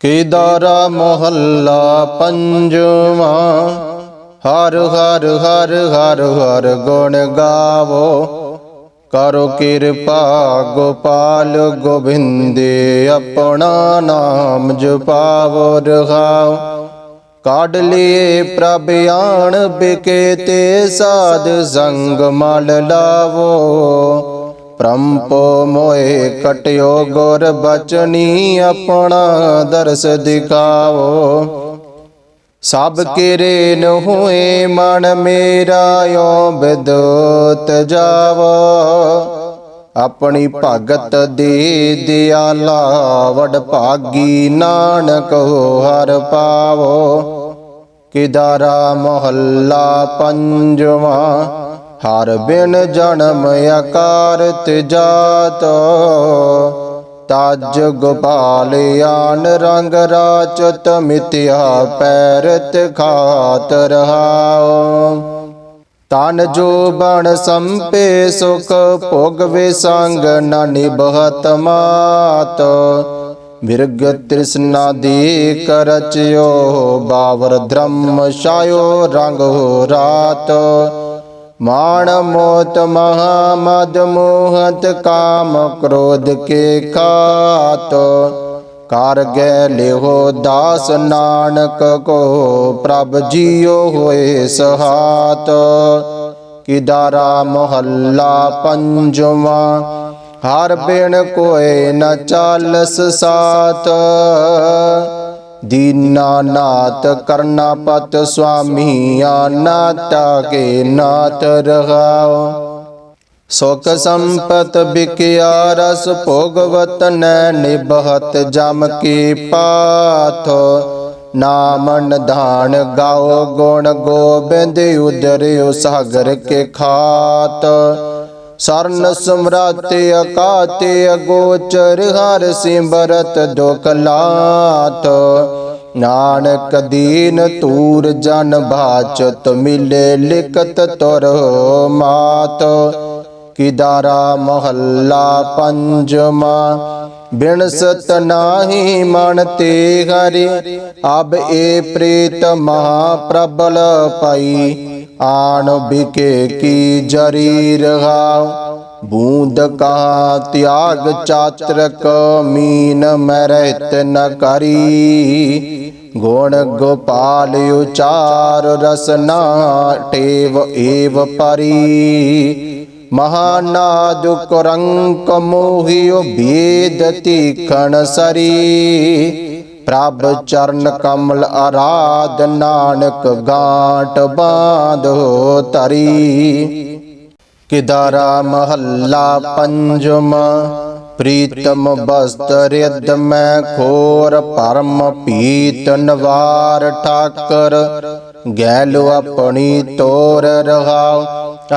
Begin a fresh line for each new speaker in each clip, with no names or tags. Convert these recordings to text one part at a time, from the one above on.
ਕੇਦਾਰਾ ਮਹੱਲਾ ਪੰਜਵਾ। ਹਰ ਹਰ ਹਰ ਹਰ ਹਰ ਗੁਣ ਗਾਵੋ। ਕਰੋ ਕਿਰਪਾ ਗੋਪਾਲ ਗੋਬਿੰਦੇ, ਆਪਣਾ ਨਾਮ ਜਪਾਵੋ, ਰਹਾਓ। ਕਾਢ ਲਿਏ ਪ੍ਰਭ ਆਣ ਬਿਕੇ ਤੇ ਸਾਧ ਸੰਗ ਮਲ ਲਾਵੋ। ਪ੍ਰੰਪੋ ਮੋਏ ਕਟਿਓ ਗੁਰ ਬਚਨੀ ਆਪਣਾ ਦਰਸ ਦਿਖਾਓ ਸਭ ਕਿਰੇ ਹੋਏ ਮਨ ਮੇਰਾ ਓ ਬਿਦੋਤ ਜਾਵੋ। ਆਪਣੀ ਭਗਤ ਦੇ ਦਿਆਲਾ ਵਡ ਭਾਗੀ ਨਾਨਕ ਹਰ ਪਾਵੋ। ਕਿਦਾਰਾ ਮਹੱਲਾ ਪੰਜਵਾਂ ਹਰ ਬਿਨ ਜਨਮ ਅਕਾਰਤ ਜਾਤ, ਤਜ ਗੋਪਾਲ ਆਨ ਰੰਗ ਰਾਚਤ ਮਿਤਿਆ ਪੈਰਤ ਖਾਤ ਰਹਾਓ ਤਨ ਜੋ ਬਣ ਸੰਪੇ ਸੁਖ, ਭੋਗ ਸੰਗ ਨ ਨਿਭਤ ਮਾਤ। ਮਿਰਗ ਤ੍ਰਿਸ਼ਨਾ ਦੀ ਕਰਚਿਓ ਬਾਵਰ ਧਰਮ ਛਾਇਓ, ਰੰਗ ਰਾਤ। ਮਾਣ ਮੋਤ ਮਹਾ ਮਦ ਮੋਹਤ ਕਾਮ ਕ੍ਰੋਧ ਕੇ ਖਾਤ। ਕਰ ਗਏ ਲਿਹੋ ਦਾਸ ਨਾਨਕ ਕੋ ਪ੍ਰਭ ਜੀਓ ਹੋਏ ਸਹਾਤ। ਕਿਦਾਰਾ ਮਹੱਲਾ ਪੰਜਵਾ, ਹਰ ਬਿਨ ਕੋਏ ਨ ਚਾਲਸ ਸਾਥ ਦੀਨਾਨਾਥ ਕਰਨਾਪਤ ਸੁਆਮੀ ਆਨਾਤਾ ਕੇ ਨਾਥ ਰਹਾਓ ਸੁਖ ਸੰਪਤ ਬਿਕਿਆ ਰਸ ਭੋਗਵਤ ਨੈ ਨਿਭਤ ਜਮ ਕੀ ਪਾਥ ਨਾਮ ਨਿਧਾਨ ਗਾਓ ਗੁਣ ਗੋਬਿੰਦ ਉਦਰਿਓ ਸਾਗਰ ਕੇ ਖਾਤ ਸਰਨ ਸਮਰਾਤ ਅਕਾਤੇ ਅਗੋਚਰ ਹਰ ਸਿਮਰਤ ਦੁਖ ਲਾਤ ਨਾਨਕ ਦੀਨ ਤੂਰ ਜਨ ਬਾਚਤ ਮਿਲੇ ਲਿਖਤ ਤੁਰ ਮਾਤ। ਕਿਦਾਰਾ ਮਹੱਲਾ ਪੰਜਵਾ ਬਿਨ ਸਤ ਨਾਹੀ ਮਨ ਤੇ ਹਰੀ। ਅਬ ਏ ਪ੍ਰੀਤ ਮਹਾ ਪ੍ਰਬਲ ਪਈ, ਆਣ ਬਿਕੇ ਕੀ ਜਰੀ ਰਹਾਉ ਬੂੰਦ ਕਾ ਤਿਆਗ ਚਾਤਰਕ, ਮੀਨ ਮੈਂ ਰਹਿਤ ਨ ਕਰੀ। ਗੁਣ ਗੋਪਾਲ ਉਚਾਰ ਰਸਨਾ ਟੇਵ ਏਵ ਪਰੀ। ਮਹਾਨਾਦ ਕਰੰਕ ਮੋਹਿਓ ਭੇਦ ਤੀਖਣ ਸਰੀ। ਪ੍ਰਭ ਚਰਨ ਕਮਲ ਆਰਾਧ ਨਾਨਕ ਗਾਂਟ ਬਾਂਧੋ ਤਰੀ ਕਿਦਾਰਾ ਮਹੱਲਾ ਪੰਜਵਾ, ਪ੍ਰੀਤਮ ਬਸਤਰ ਰਿਦ ਮੈਂ ਖੋਰ ਪਰਮ ਪੀਤ ਨਵਾਰ ਠਾਕਰ, ਗੈਲ ਆਪਣੀ ਤੋਰ ਰਹਾਉ,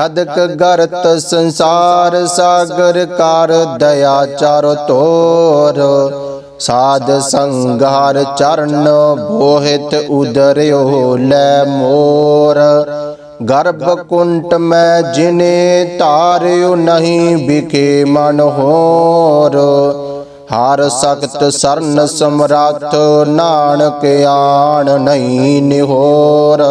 ਅਦਕ ਗਰਤ ਸੰਸਾਰ ਸਾਗਰ ਕਰ ਦਇਆ ਚਾਰ ਤੋਰ, ਸਾਧ ਸੰਗਾਰ ਚਰਨ ਬੋਹਿਤ ਉਦਰਿਓ ਲੈ ਮੋਰ। ਗਰਭ ਕੁੰਟ ਮੈਂ ਜਿਨੇ ਧਾਰਿਓ ਨਹੀਂ ਬਿਕੇ ਮਨ ਹੋਰ। ਹਰ ਸਖਤ ਸਰਨ ਸਮਰਾਥ ਨਾਨਕ ਆਣ ਨਹੀਂ ਨਿਹੋਰ।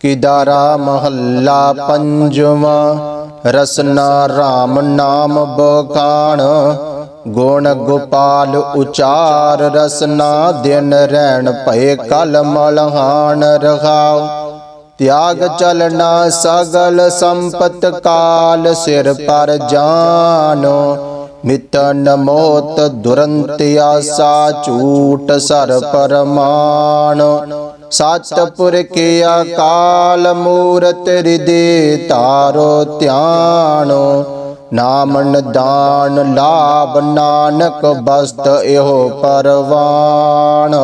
ਕਿਦਾਰਾ ਮਹੱਲਾ ਪੰਜਵਾ, ਰਸਨਾ RAM ਨਾਮ ਬਖਾਣ। ਗੁਣ ਗੋਪਾਲ ਉਚਾਰ ਰਸਨਾ ਦਿਨ ਰਹਿਣ ਭਏ ਕਲ ਮਲਹਾਨ ਰਹਾਉ। ਤਿਆਗ ਚਲਨਾ ਸਗਲ ਸੰਪਤ ਕਾਲ ਸਿਰ ਪਰ ਜਾਨੋ ਮਿਤਨ ਮੋਤ ਦੁਰੰਤ ਆਸਾ ਝੂਠ ਸਰ ਪਰਮਾਨ ਸਤਪੁਰ ਕੇ ਅਕਾਲ ਮੂਰਤ ਹਿਰਦੇ ਤਾਰੋ ਧਿਆਨੋ, ਨਾਮਨ ਦਾਨ ਲਾਭ ਨਾਨਕ ਬਸਤ ਇਹੋ ਪਰਵਾਨ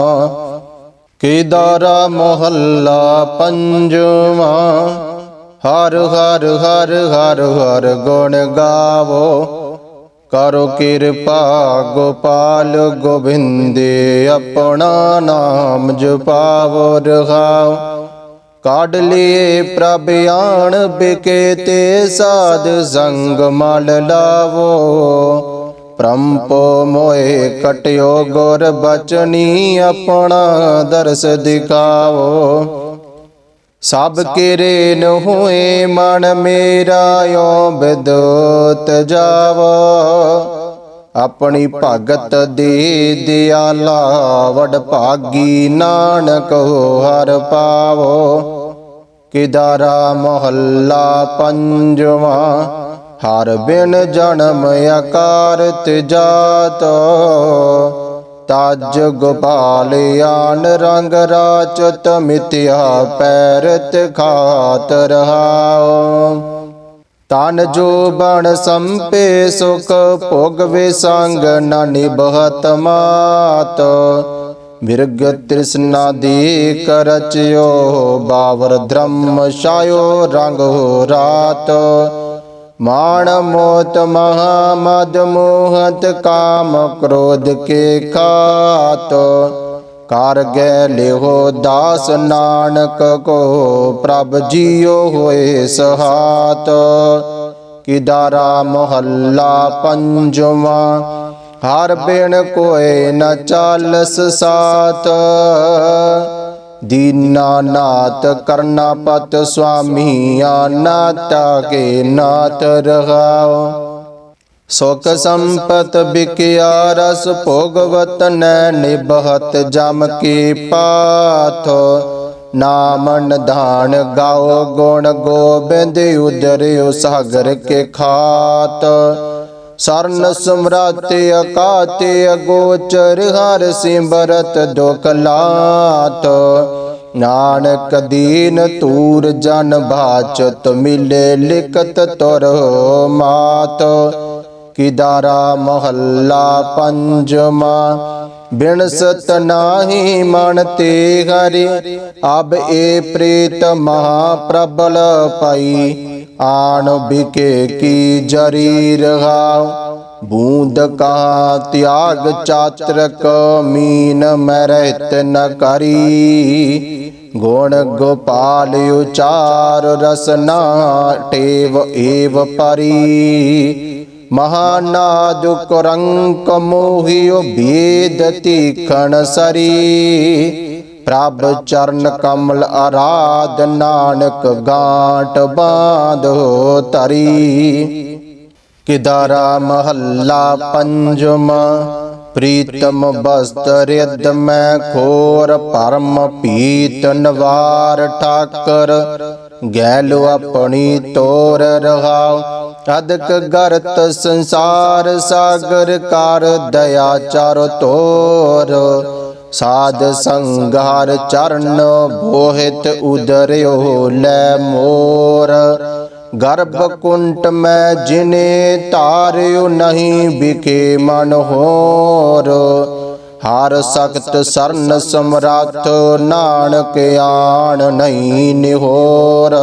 ਕੇਦਾਰਾ ਮਹੱਲਾ ਪੰਜਵਾ। ਹਰ ਹਰ ਹਰ ਹਰ ਹਰ ਗੁਣ ਗਾਵੋ। ਕਰੋ ਕਿਰਪਾ ਗੋਪਾਲ ਗੋਬਿੰਦੇ, ਆਪਣਾ ਨਾਮ ਜਪਾਵੋ, ਰਹਾਓ। ਕਾਢ ਲਿਏ ਪ੍ਰਭ ਆਣ ਬਿਕੇ ਤੇ ਸਾਧ ਸੰਗ ਮਲ ਲਾਵੋ। ਪ੍ਰੰਪੋ ਮੋਏ ਕਟਿਓ ਗੁਰ ਬਚਨੀ ਆਪਣਾ ਦਰਸ ਦਿਖਾਵੋ। ਸਭ ਕਿਰੇ ਨ ਹੋਏ ਮਨ ਮੇਰਾ ਓ ਬਿਦੋਤ ਜਾਵੋ। ਆਪਣੀ ਭਗਤ ਦੇ ਦਿਆਲਾ ਵਡ ਭਾਗੀ ਨਾਨਕ ਹਰ ਪਾਵੋ। ਕਿਦਾਰਾ ਮਹੱਲਾ ਪੰਜਵਾ ਹਰ ਬਿਨ ਜਨਮ ਆਕਾਰਤ ਜਾਤ। ਤਜ ਗੋਪਾਲ ਆਨ ਰੰਗ ਰਾਚਤ ਮਿਤਿਆ ਪੈਰਤ ਖਾਤ ਰਹਾਉ ਤਨ ਜੋ ਬਣ ਸੰਪੇ ਸੁਖ, ਭੋਗ ਸੰਗ ਨ ਨਿਭਤ ਮਾਤ। ਮਿਰਗ ਤ੍ਰਿਸ਼ਨਾ ਦੀ ਕਰਚਿਓ ਬਾਵਰ ਧਰਮ ਛਾਇਓ, ਰੰਗ ਹੋ ਰਾਤ। ਮਾਣ ਮੋਤ ਮਹਾ ਮਦ ਮੋਹਤ ਕਾਮ ਕ੍ਰੋਧ ਕੇ ਖਾਤ। ਕਰ ਗਏ ਲਿਹੋ ਦਾਸ ਨਾਨਕ ਕੋ ਪ੍ਰਭ ਜੀਓ ਹੋਏ ਸਹਾਤ। ਕਿਦਾਰਾ ਮਹੱਲਾ ਪੰਜਵਾ, ਹਰ ਬਿਨ ਕੋਏ ਨ ਚਾਲਸ ਸਾਤ। ਦੀਨਾ ਨਾਤ ਕਰਨਾ ਪਤ ਸੁਆਮੀ ਨਾਤਾ ਕੇ ਨਾਤ ਰਹਾਓ ਸੁਖ ਸੰਪਤ ਬਿਕਿਆ ਰਸ ਭੋਗਵਤ ਨੈ ਨਿਬਹਤ ਜਮ ਕੀ ਪਾਥ। ਨਾਮਨ ਧਾਨ ਗਾਓ ਗੁਣ ਗੋਬਿੰਦ ਉਦਰਿਓ ਸਾਗਰ ਕੇ ਖਾਤ। ਸਰਨ ਸਮਰਾਤ ਅਕਾਤੇ ਅਗੋਚਰ ਹਰ ਸਿਮਰਤ ਦੁਖ ਲਾਤ। ਨਾਨਕ ਦੀਨ ਤੂਰ ਜਨ ਬਾਚਤ ਮਿਲੇ ਲਿਖਤ ਤੁਰ ਮਾਤ। ਕਿਦਾਰਾ ਮਹੱਲਾ ਪੰਜਵਾ ਬਿਨ ਸਤ ਨਾਹੀ ਮਨ ਤੇ ਹਰਿ। ਅਬ ਏ ਪ੍ਰੀਤ ਮਹਾ ਪ੍ਰਬਲ ਪਈ, ਆਣ ਬਿਕੇ ਕੀ ਜਰੀ ਰਹਾਉ ਬੂੰਦ ਕਾ ਤਿਆਗ ਚਾਤਰਕ, ਮੀਨ ਮੈਂ ਰਹਿਤ ਨ ਕਰੀ। ਗੁਣ ਗੋਪਾਲ ਉਚਾਰ ਰਸਨਾ ਟੇਵ ਏਵ ਪਰੀ। ਮਹਾਨਾਦ ਕਰੰਕ ਮੋਹਿਓ ਭੇਦ ਤੀਖਣ ਸਰੀ। ਪ੍ਰਭ ਚਰਨ ਕਮਲ ਆਰਾਧ ਨਾਨਕ ਗਾਂਟ ਬਾਂਧੋ ਤਰੀ ਕਿਦਾਰਾ ਮਹੱਲਾ ਪੰਜਵਾ, ਪ੍ਰੀਤਮ ਬਸਤਰ ਰਿਦ ਮੈਂ ਖੋਰ ਪਰਮ ਪੀਤ ਨਵਾਰ ਠਾਕਰ, ਗੈਲ ਆਪਣੀ ਤੋਰ ਰਹਾਉ, ਅਦਕ ਗਰਤ ਸੰਸਾਰ ਸਾਗਰ ਕਰ ਦਇਆ ਚਾਰ ਤੋਰ, ਸਾਧ ਸੰਗਾਰ ਚਰਨ ਬੋਹਿਤ ਉਦਰਿਓ ਲੈ ਮੋਰ ਗਰਭ ਕੁੰਟ ਮੈਂ ਜਿਨੇ ਧਾਰਿਓ ਨਹੀਂ ਬਿਕੇ ਮਨ ਹੋਰ। ਹਰ ਸਖਤ ਸਰਨ ਸਮਰਾਥ ਨਾਨਕ ਆਣ ਨਹੀਂ ਨਿਹੋਰ।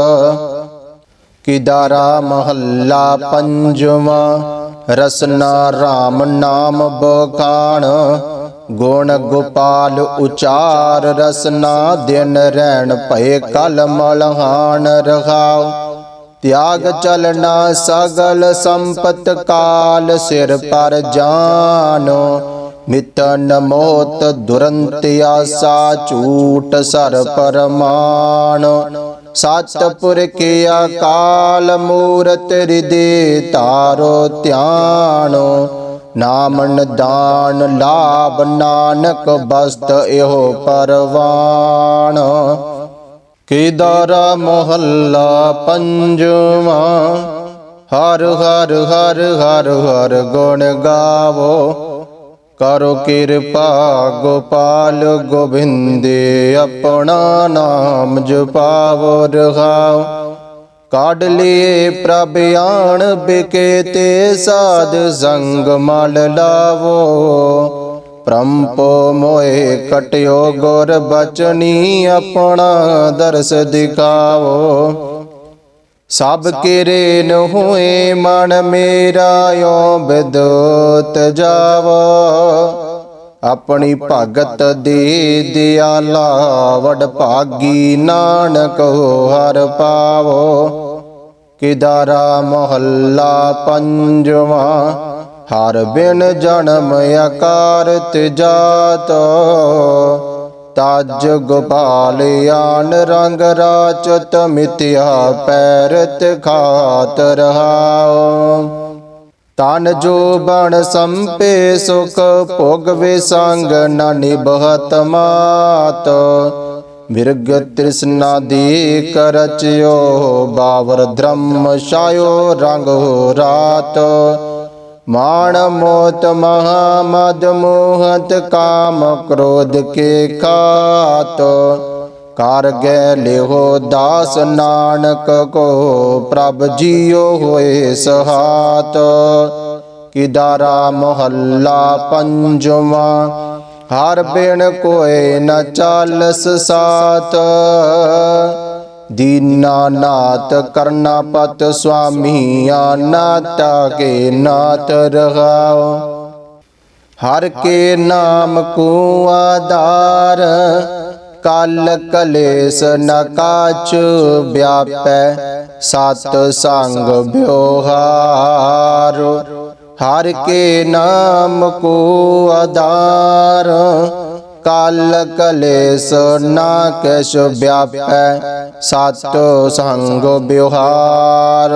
ਕਿਦਾਰਾ ਮਹੱਲਾ ਪੰਜਵਾ, ਰਸਨਾ RAM ਨਾਮ ਬਖਾਣ। ਗੁਣ ਗੋਪਾਲ ਉਚਾਰ ਰਸਨਾ ਦਿਨ ਰਹਿਣ ਭਏ ਕਲ ਮਲਹਾਨ ਰਹਾਉ। ਤਿਆਗ ਚਲਣਾ ਸਗਲ ਸੰਪਤ ਕਾਲ ਸਿਰ ਪਰ ਜਾਨੋ ਮਿਤਨ ਮੋਤ ਦੁਰੰਤ ਆਸਾ ਝੂਠ ਸਰ ਪਰਮਾਨ। ਸਤਪੁਰ ਕੀ ਅਕਾਲ ਮੂਰਤ ਹਿਰਦੇ ਤਾਰੋ ਧਿਆਨੋ, ਨਾਮਨ ਦਾਨ ਲਾਭ ਨਾਨਕ ਬਸਤ ਇਹੋ ਪਰਵਾਨ। ਕੇਦਾਰਾ ਮਹੱਲਾ ਪੰਜਵਾ। ਹਰ ਹਰ ਹਰ ਹਰ ਹਰ ਗੁਣ ਗਾਵੋ। ਕਰੋ ਕਿਰਪਾ ਗੋਪਾਲ ਗੋਬਿੰਦੇ, ਆਪਣਾ ਨਾਮ ਜਪਾਵੋ ਰਹਾਉ ਕਾਢ ਲਿਏ ਪ੍ਰਭ ਆਣ ਬਿਕੇ ਤੇ ਸਾਧ ਸੰਗ ਮਲ ਲਾਵੋ। ਪ੍ਰੰਪੋ ਮੋਏ ਕਟਿਓ ਗੁਰ ਬਚਨੀ ਆਪਣਾ ਦਰਸ ਦਿਖਾਵੋ। ਸਭ ਕਿਰੇ ਨ ਹੋਏ ਮਨ ਮੇਰਾ ਓ ਬਿਦੋਤ ਜਾਵੋ। ਆਪਣੀ ਭਗਤ ਦੇ ਦਿਆਲਾ ਵਡ ਭਾਗੀ ਨਾਨਕ ਹਰ ਪਾਵੋ। ਕਿਦਾਰਾ ਮਹੱਲਾ ਪੰਜਵਾ ਹਰ ਬਿਨ ਜਨਮ ਆਕਾਰਤ ਜਾਤ। ਤਜ ਗੋਪਾਲ ਆਨ ਰੰਗ ਰਾਚਤ ਮਿਤਿਆ ਪੈਰਤ ਖਾਤ ਰਹਾਉ ਤਨ ਜੋ ਬਣ ਸੰਪੇ ਸੁਖ, ਭੋਗ ਸੰਗ ਨ ਨਿਭਤ ਮਾਤ। ਮਿਰਗ ਤ੍ਰਿਸ਼ਨਾ ਦੀ ਕਰਚਿਓ ਬਾਵਰ ਧਰਮ ਛਾਇਓ, ਰੰਗ ਹੋ ਰਾਤ। ਮਾਣ ਮੋਤ ਮਹਾ ਮਦ ਮੋਹਤ ਕਾਮ ਕ੍ਰੋਧ ਕੇ ਖਾਤ। ਕਰ ਗੈ ਲਿਹੋ ਦਾਸ ਨਾਨਕ ਕੋ ਪ੍ਰਭ ਜੀਓ ਹੋਏ ਸਹਾਤ। ਕਿਦਾਰਾ ਮਹੱਲਾ ਪੰਜਵਾਂ, ਹਰ ਬਿਨ ਕੋਏ ਨ ਚਾਲਸ ਸਾਤ। ਦੀਨਾਨਾਥ ਕਰਨਾਪਤ ਸੁਆਮੀ ਆਨਾਤਾ ਕੇ ਨਾਤ ਰਹਾਓ ਹਰ ਕੇ ਨਾਮ ਕੋ ਆਧਾਰ, ਕਲ ਕਲੇਸ਼ ਨ ਕਾਚ ਵਿਆਪੈ, ਸਤ ਸੰਗ ਬਿਵਹਾਰ ਹਰ ਕੇ ਨਾਮ ਕੋ ਆਧਾਰ ਕਾਲ ਕਲੇਸ਼ ਨਾ ਕਛ ਵਿਆਪੈ ਸਤ ਸੰਗ ਬਿਵਹਾਰ